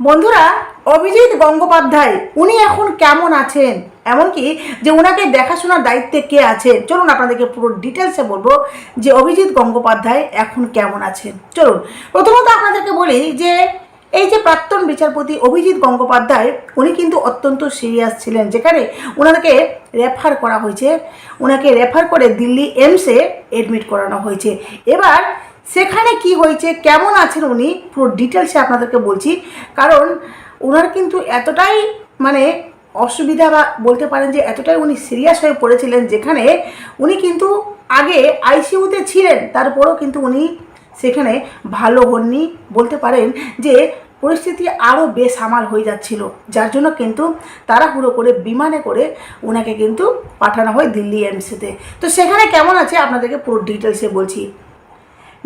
বন্ধুরা, অভিজিৎ গঙ্গোপাধ্যায়, উনি এখন কেমন আছেন? এমনকি যে ওনাকে দেখাশোনার দায়িত্বে কে আছে? চলুন আপনাদেরকে পুরো ডিটেলসে বলব যে অভিজিৎ গঙ্গোপাধ্যায় এখন কেমন আছেন। চলুন, প্রথমত আপনাদেরকে বলি যে এই যে প্রাক্তন বিচারপতি অভিজিৎ গঙ্গোপাধ্যায়, উনি কিন্তু অত্যন্ত সিরিয়াস ছিলেন, যেখানে ওনাকে রেফার করা হয়েছে। ওনাকে রেফার করে দিল্লি এমসে এডমিট করানো হয়েছে। এবার সেখানে কি হয়েছে, কেমন আছেন উনি, পুরো ডিটেলসে আপনাদেরকে বলছি। কারণ ওনার কিন্তু এতটাই মানে অসুবিধা বা বলতে পারেন যে এতটাই উনি সিরিয়াস হয়ে পড়েছিলেন, যেখানে উনি কিন্তু আগে আইসিইউতে ছিলেন, তারপরও কিন্তু উনি সেখানে ভালো হননি। বলতে পারেন যে পরিস্থিতি আরও বেসামাল হয়ে যাচ্ছিল, যার জন্য কিন্তু তাড়াহুড়ো করে, বিমানে করে ওনাকে কিন্তু পাঠানো হয় দিল্লি এমসিতে। তো সেখানে কেমন আছে, আপনাদেরকে পুরো ডিটেলসে বলছি।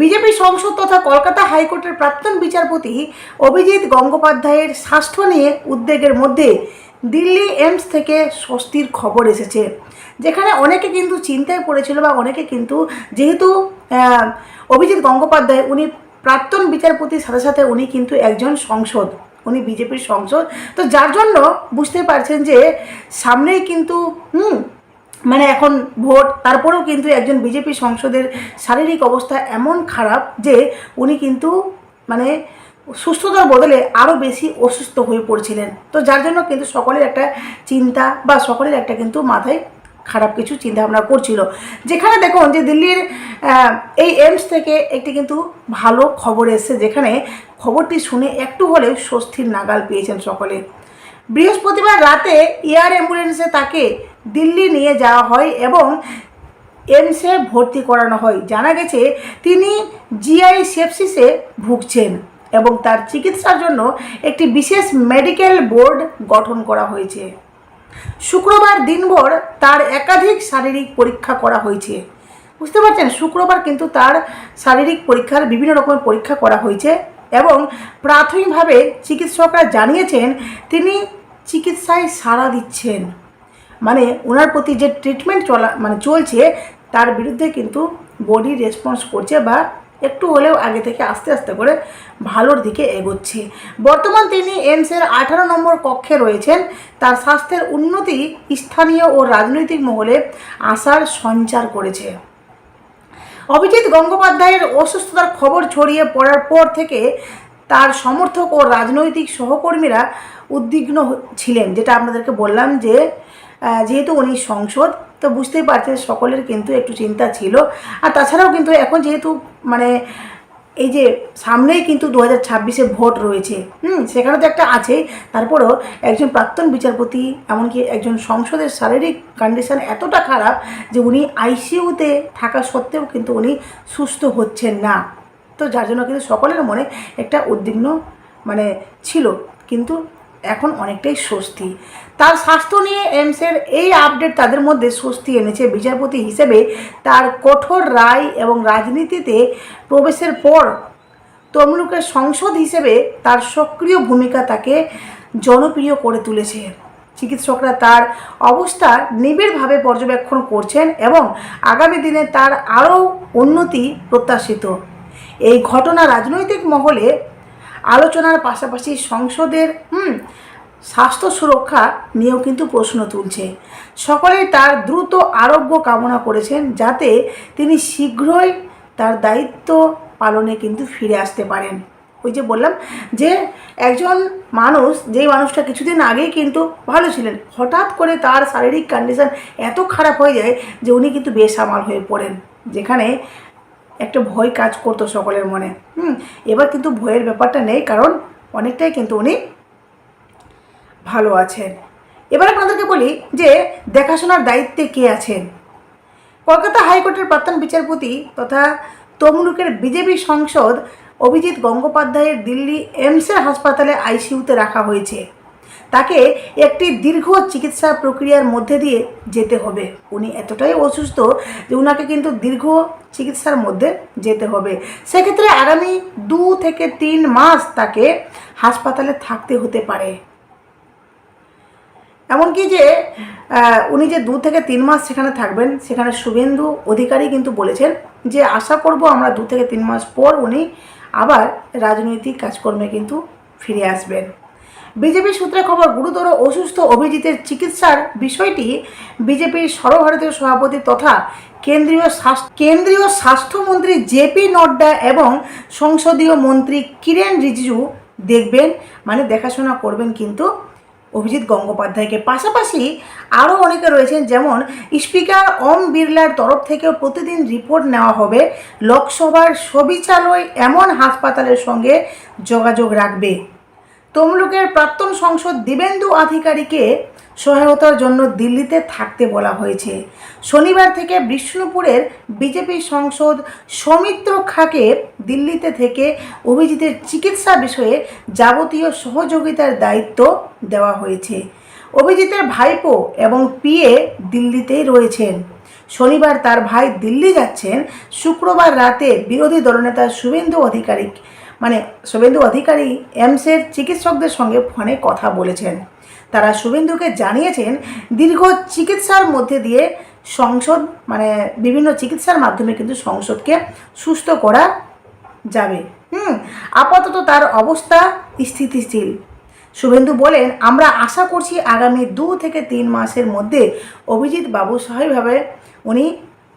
বিজেপি সংসদ তথা কলকাতা হাইকোর্টের প্রাক্তন বিচারপতি অভিজিৎ গঙ্গোপাধ্যায়ের স্বাস্থ্য নিয়ে উদ্বেগের মধ্যে দিল্লি এমস থেকে স্বস্তির খবর এসেছে। যেখানে অনেকে কিন্তু চিন্তায় পড়েছিল বা অনেকে কিন্তু যেহেতু অভিজিৎ গঙ্গোপাধ্যায় উনি প্রাক্তন বিচারপতির সাথে সাথে উনি কিন্তু একজন সংসদ, উনি বিজেপির সংসদ। তো যার জন্য বুঝতে পারছেন যে সামনেই কিন্তু, হুম মানে এখন ভোট, তারপরেও কিন্তু একজন বিজেপি সংসদের শারীরিক অবস্থা এমন খারাপ যে উনি কিন্তু মানে সুস্থতার বদলে আরও বেশি অসুস্থ হয়ে পড়ছিলেন। তো যার জন্য কিন্তু সকলের একটা চিন্তা বা সকলের একটা কিন্তু মাথায় খারাপ কিছু চিন্তা ভাবনা করছিল। যেখানে দেখুন যে দিল্লির এই এমস থেকে একটি কিন্তু ভালো খবর এসেছে, যেখানে খবরটি শুনে একটু হলেও স্বস্তির নাগাল পেয়েছেন সকলে। বৃহস্পতিবার রাতে এয়ার অ্যাম্বুলেন্সে তাকে দিল্লি নিয়ে যাওয়া হয় এবং এমসে ভর্তি করানো হয়। জানা গেছে, তিনি জিআই সেপসিসে ভুগছেন এবং তার চিকিৎসার জন্য একটি বিশেষ মেডিকেল বোর্ড গঠন করা হয়েছে। শুক্রবার দিনভর তার একাধিক শারীরিক পরীক্ষা করা হয়েছে। বুঝতে পারছেন? শুক্রবার কিন্তু তার শারীরিক পরীক্ষার বিভিন্ন রকমের পরীক্ষা করা হয়েছে এবং প্রাথমিকভাবে চিকিৎসকরা জানিয়েছেন, তিনি চিকিৎসায় সাড়া দিচ্ছেন। মানে ওনার প্রতি যে ট্রিটমেন্ট চলা মানে চলছে, তার বিরুদ্ধে কিন্তু বডি রেসপন্স করছে বা একটু হলেও আগে থেকে আস্তে আস্তে করে ভালোর দিকে এগোচ্ছে। বর্তমান তিনি এমসের আঠারো নম্বর কক্ষে রয়েছেন। তার স্বাস্থ্যের উন্নতি স্থানীয় ও রাজনৈতিক মহলে আশার সঞ্চার করেছে। অভিজিৎ গঙ্গোপাধ্যায়ের অসুস্থতার খবর ছড়িয়ে পড়ার পর থেকে তার সমর্থক ও রাজনৈতিক সহকর্মীরা উদ্বিগ্ন ছিলেন, যেটা আপনাদেরকে বললাম যে যেহেতু উনি সংসদ, তো বুঝতেই পারছেন সকলের কিন্তু একটু চিন্তা ছিল। আর তাছাড়াও কিন্তু এখন যেহেতু মানে এই যে সামনেই কিন্তু দু হাজার ছাব্বিশে ভোট রয়েছে, হুম, সেখানে তো একটা আছেই। তারপরেও একজন প্রাক্তন বিচারপতি, এমনকি একজন সংসদের শারীরিক কন্ডিশন এতটা খারাপ যে উনি আইসিইউতে থাকা সত্ত্বেও কিন্তু উনি সুস্থ হচ্ছেন না। তো যার জন্য কিন্তু সকলের মনে একটা উদ্বিগ্ন মানে ছিল। কিন্তু এখন অনেকটাই স্বস্তি। তার স্বাস্থ্য নিয়ে এমসের এই আপডেট তাদের মধ্যে স্বস্তি এনেছে। বিচারপতি হিসেবে তার কঠোর রায় এবং রাজনীতিতে প্রবেশের পর তমলুকের সংসদ হিসেবে তার সক্রিয় ভূমিকা তাকে জনপ্রিয় করে তুলেছে। চিকিৎসকরা তার অবস্থা নিবিড়ভাবে পর্যবেক্ষণ করছেন এবং আগামী দিনে তার আরও উন্নতি প্রত্যাশিত। এই ঘটনা রাজনৈতিক মহলে আলোচনার পাশাপাশি সংসদের, হুম, স্বাস্থ্য সুরক্ষা নিয়েও কিন্তু প্রশ্ন তুলছে। সকলেই তার দ্রুত আরোগ্য কামনা করেছেন যাতে তিনি শীঘ্রই তার দায়িত্ব পালনে কিন্তু ফিরে আসতে পারেন। ওই যে বললাম যে একজন মানুষ, যেই মানুষটা কিছুদিন আগেই কিন্তু ভালো ছিলেন, হঠাৎ করে তার শারীরিক কন্ডিশন এত খারাপ হয়ে যায় যে উনি কিন্তু বেসামাল হয়ে পড়েন। যেখানে একটা ভয় কাজ করতো সকলের মনে। হুম, এবার কিন্তু ভয়ের ব্যাপারটা নেই, কারণ অনেকটাই কিন্তু উনি ভালো আছেন। এবার আপনাদেরকে বলি যে, দেখাশোনার দায়িত্বে কে আছেন? কলকাতা হাইকোর্টের প্রাক্তন বিচারপতি তথা তমলুকের বিজেপি সংসদ অভিজিৎ গঙ্গোপাধ্যায়ের দিল্লি এমসের হাসপাতালে আইসিইউতে রাখা হয়েছে। তাকে একটি দীর্ঘ চিকিৎসা প্রক্রিয়ার মধ্যে দিয়ে যেতে হবে। উনি এতটাই অসুস্থ যে উনাকে কিন্তু দীর্ঘ চিকিৎসার মধ্যে যেতে হবে। সেক্ষেত্রে আগামী দু থেকে তিন মাস তাকে হাসপাতালে থাকতে হতে পারে। এমনকি যে উনি যে দু থেকে তিন মাস সেখানে থাকবেন, সেখানে শুভেন্দু অধিকারী কিন্তু বলেছেন যে, আশা করব আমরা দু থেকে তিন মাস পর উনি আবার রাজনৈতিক কাজকর্মে কিন্তু ফিরে আসবেন। বিজেপি সূত্রে খবর, গুরুতর অসুস্থ অভিজিতের চিকিৎসার বিষয়টি বিজেপির সর্বভারতীয় সভাপতি তথা কেন্দ্রীয় স্বাস্থ্য, কেন্দ্রীয় স্বাস্থ্যমন্ত্রী জেপি নড্ডা এবং সংসদীয় মন্ত্রী কিরেন রিজিজু দেখবেন মানে দেখাশোনা করবেন কিন্তু অভিজিৎ গঙ্গোপাধ্যায়কে। পাশাপাশি আরও অনেকে রয়েছেন, যেমন স্পিকার ওম বিড়লার তরফ থেকেও প্রতিদিন রিপোর্ট নেওয়া হবে। লোকসভার সবিচালয় এমন হাসপাতালের সঙ্গে যোগাযোগ রাখবে। তমলুকের প্রাক্তন সংসদ দিবেন্দু আধিকারিকে সহায়তার জন্য দিল্লিতে থাকতে বলা হয়েছে। শনিবার থেকে বিষ্ণুপুরের বিজেপি সংসদ সৌমিত্র খাকে দিল্লিতে থেকে অভিজিতের চিকিৎসা বিষয়ে যাবতীয় সহযোগিতার দায়িত্ব দেওয়া হয়েছে। অভিজিতের ভাইপো এবং পিএ দিল্লিতেই রয়েছেন। শনিবার তার ভাই দিল্লি যাচ্ছেন। শুক্রবার রাতে বিরোধী দলনেতা শুভেন্দু অধিকারী মানে শুভেন্দু অধিকারী এমসের চিকিৎসকদের সঙ্গে ফোনে কথা বলেছেন। তারা শুভেন্দুকে জানিয়েছেন, দীর্ঘ চিকিৎসার মধ্যে দিয়ে সংসদ মানে বিভিন্ন চিকিৎসার মাধ্যমে কিন্তু সংসদকে সুস্থ করা যাবে। হুম, আপাতত তার অবস্থা স্থিতিশীল। শুভেন্দু বলেন, আমরা আশা করছি আগামী দু থেকে তিন মাসের মধ্যে অভিজিৎ বাবু স্বাভাবিকভাবে উনি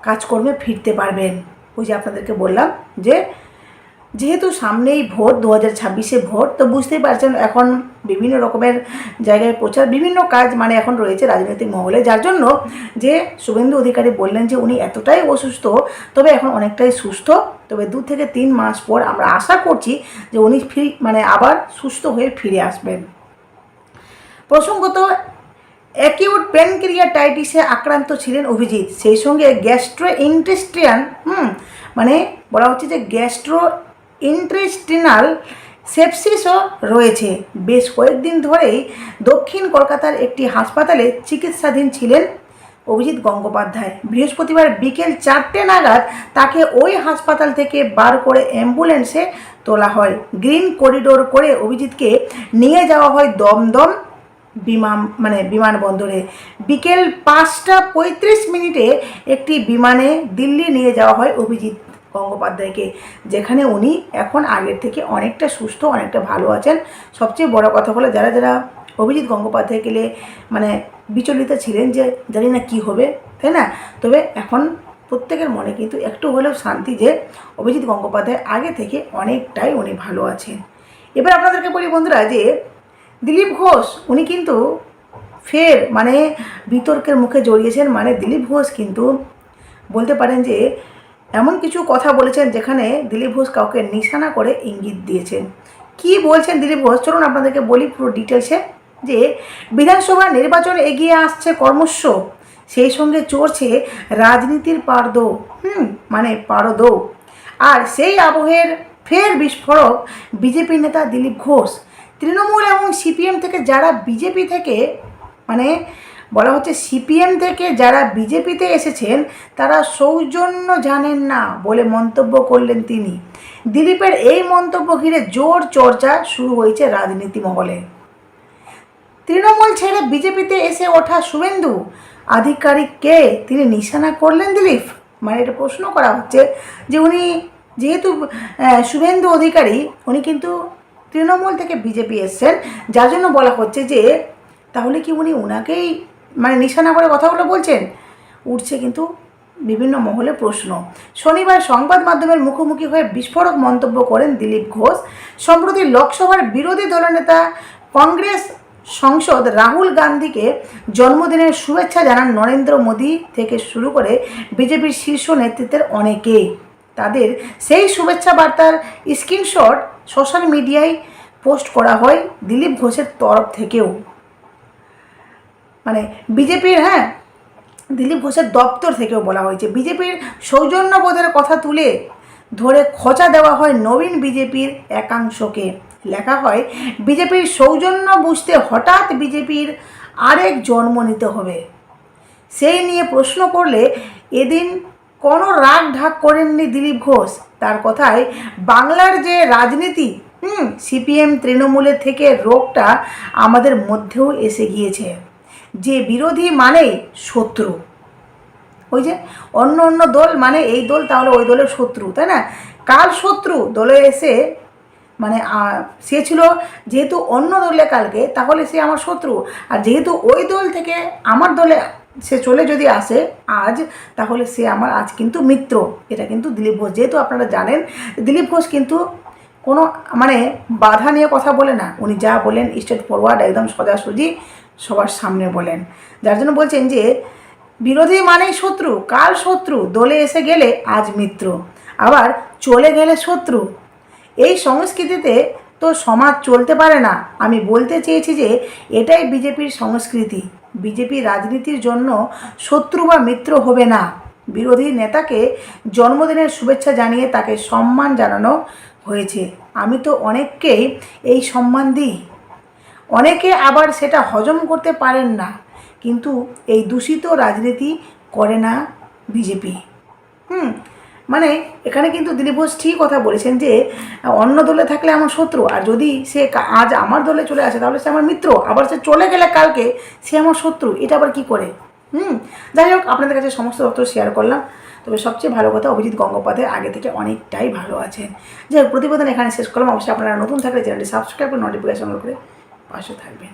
কাজকর্মে ফিরতে পারবেন। ওই যে আপনাদেরকে বললাম যে যেহেতু সামনেই ভোট দু হাজার ছাব্বিশে ভোট, তো বুঝতেই পারছেন এখন বিভিন্ন রকমের জায়গায় প্রচার, বিভিন্ন কাজ মানে এখন রয়েছে রাজনৈতিক মহলে। যার জন্য যে শুভেন্দু অধিকারী বললেন যে উনি এতটাই অসুস্থ, তবে এখন অনেকটাই সুস্থ, তবে দু থেকে তিন মাস পর আমরা আশা করছি যে উনি ফির মানে আবার সুস্থ হয়ে ফিরে আসবেন। প্রসঙ্গত অ্যাকিউট প্যানক্রিয়াটাইটিসে আক্রান্ত ছিলেন অভিজিৎ। সেই সঙ্গে গ্যাস্ট্রো ইন্টেস্ট্রিয়ান হুম মানে বলা হচ্ছে যে গ্যাস্ট্রো ইন্ট্রেস্টিনাল সেপসিসও রয়েছে। বেশ কয়েকদিন ধরেই দক্ষিণ কলকাতার একটি হাসপাতালে চিকিৎসাধীন ছিলেন অভিজিৎ গঙ্গোপাধ্যায়। বৃহস্পতিবার বিকেল চারটে নাগাদ তাকে ওই হাসপাতাল থেকে বার করে অ্যাম্বুলেন্সে তোলা হয়। গ্রিন করিডোর করে অভিজিৎকে নিয়ে যাওয়া হয় দমদম বিমান মানে বিমানবন্দরে। বিকেল পাঁচটা পঁয়ত্রিশ মিনিটে একটি বিমানে দিল্লি নিয়ে যাওয়া হয় অভিজিৎ। গঙ্গোপাধ্যায়কে, যেখানে উনি এখন আগের থেকে অনেকটা সুস্থ, অনেকটা ভালো আছেন। সবচেয়ে বড় কথা হলো যারা যারা অভিজিৎ গঙ্গোপাধ্যায় গেলে মানে বিচলিত ছিলেন যে জানি না কী হবে, তাই না? তবে এখন প্রত্যেকের মনে কিন্তু একটু হলেও শান্তি যে অভিজিৎ গঙ্গোপাধ্যায় আগে থেকে অনেকটাই উনি ভালো আছেন। এবার আপনাদেরকে বলি বন্ধুরা যে দিলীপ ঘোষ, উনি কিন্তু ফের মানে বিতর্কের মুখে জড়িয়েছেন। মানে দিলীপ ঘোষ কিন্তু বলতে পারেন যে এমন কিছু কথা বলেছেন যেখানে দিলীপ ঘোষ কাউকে নিশানা করে ইঙ্গিত দিয়েছেন। কি বলছেন দিলীপ ঘোষ? চলুন আপনাদেরকে বলি পুরো ডিটেলসে যে বিধানসভা নির্বাচন এগিয়ে আসছে কর্মস্য। সেই সঙ্গে চড়ছে রাজনীতির পারদো। হুম মানে পারদো। আর সেই আবহের ফের বিস্ফোরক বিজেপি নেতা দিলীপ ঘোষ। তৃণমূল এবং সিপিএম থেকে যারা বিজেপি থেকে মানে বলা হচ্ছে সিপিএম থেকে যারা বিজেপিতে এসেছেন, তারা সৌজন্য জানেন না বলে মন্তব্য করলেন তিনি। দিলীপের এই মন্তব্য ঘিরে জোর চর্চা শুরু হয়েছে রাজনীতি মহলে। তৃণমূল ছেড়ে বিজেপিতে এসে ওঠা শুভেন্দু আধিকারিককে তিনি নিশানা করলেন দিলীপ? মানে এটা প্রশ্ন করা হচ্ছে যে উনি যেহেতু শুভেন্দু অধিকারী, উনি কিন্তু তৃণমূল থেকে বিজেপি এসছেন। যার জন্য বলা হচ্ছে যে, তাহলে কি উনি ওনাকেই মানে নিশানা করে কথাগুলো বলছেন? উঠছে কিন্তু বিভিন্ন মহলে প্রশ্ন। শনিবার সংবাদ মাধ্যমের মুখোমুখি হয়ে বিস্ফোরক মন্তব্য করেন দিলীপ ঘোষ। সম্প্রতি লোকসভার বিরোধী দলনেতা কংগ্রেস সংসদ রাহুল গান্ধীকে জন্মদিনের শুভেচ্ছা জানান নরেন্দ্র মোদী থেকে শুরু করে বিজেপির শীর্ষ নেতৃত্বের অনেকে তাদের সেই শুভেচ্ছা বার্তার স্ক্রিনশট সোশ্যাল মিডিয়ায় পোস্ট করা হয় দিলীপ ঘোষের তরফ থেকেও। মানে বিজেপির হ্যাঁ দিলীপ ঘোষের দপ্তর থেকেও বলা হয়েছে। বিজেপির সৌজন্যবোধের কথা তুলে ধরে খোঁচা দেওয়া হয় নবীন বিজেপির একাংশকে। লেখা হয়, বিজেপির সৌজন্য বুঝতে হঠাৎ বিজেপির আরেক জন্ম নিতে হবে। সেই নিয়ে প্রশ্ন করলে এদিন কোনো রাগ ঢাক করেননি দিলীপ ঘোষ। তার কথায়, বাংলার যে রাজনীতি, হুম, সিপিএম, তৃণমূলের থেকে রোগটা আমাদের মধ্যেও এসে গিয়েছে। যে বিরোধী মানে শত্রু। ওই যে অন্য অন্য দল মানে এই দল, তাহলে ওই দলের শত্রু, তাই না? কাল শত্রু দলে এসে মানে সে ছিল যেহেতু অন্য দলে কালকে, তাহলে সে আমার শত্রু। আর যেহেতু ওই দল থেকে আমার দলে সে চলে যদি আসে আজ, তাহলে সে আমার, আজ কিন্তু মিত্র। এটা কিন্তু দিলীপ ঘোষ, যেহেতু আপনারা জানেন, দিলীপ ঘোষ কিন্তু কোনো মানে বাধা নিয়ে কথা বলে না। উনি যা বলেন স্টেট ফরওয়ার্ড একদম সোজাসুজি সবার সামনে বলেন। যার জন্য বলছেন যে, বিরোধী মানেই শত্রু কাল শত্রু? দলে এসে গেলে আজ মিত্র, আবার চলে গেলে শত্রু। এই সংস্কৃতিতে তো সমাজ চলতে পারে না। আমি বলতে চেয়েছি যে, এটাই বিজেপির সংস্কৃতি। বিজেপি রাজনীতির জন্য শত্রু বা মিত্র হবে না। বিরোধী নেতাকে জন্মদিনের শুভেচ্ছা জানিয়ে তাকে সম্মান জানানো হয়েছে। আমি তো অনেককেই এই সম্মান দিই। অনেকে আবার সেটা হজম করতে পারেন না, কিন্তু এই দূষিত রাজনীতি করে না বিজেপি। হুম মানে এখানে কিন্তু দিলীপ ঘোষ ঠিক কথা বলেছেন যে, অন্য দলে থাকলে আমার শত্রু, আর যদি সে আজ আমার দলে চলে আসে, তাহলে সে আমার মিত্র, আবার সে চলে গেলে কালকে সে আমার শত্রু, এটা আবার কি করে? হুম, যাই হোক, আপনাদের কাছে সমস্ত তথ্য শেয়ার করলাম। তবে সবচেয়ে ভালো কথা অভিজিৎ গঙ্গোপাধ্যায় আগে থেকে অনেকটাই ভালো আছেন। যাই প্রতিবেদন এখানে শেষ করলাম। অবশ্যই আপনারা নতুন থাকলে চ্যানেলটি সাবস্ক্রাইব করে নোটিফিকেশন করে পাশে থাকবেন।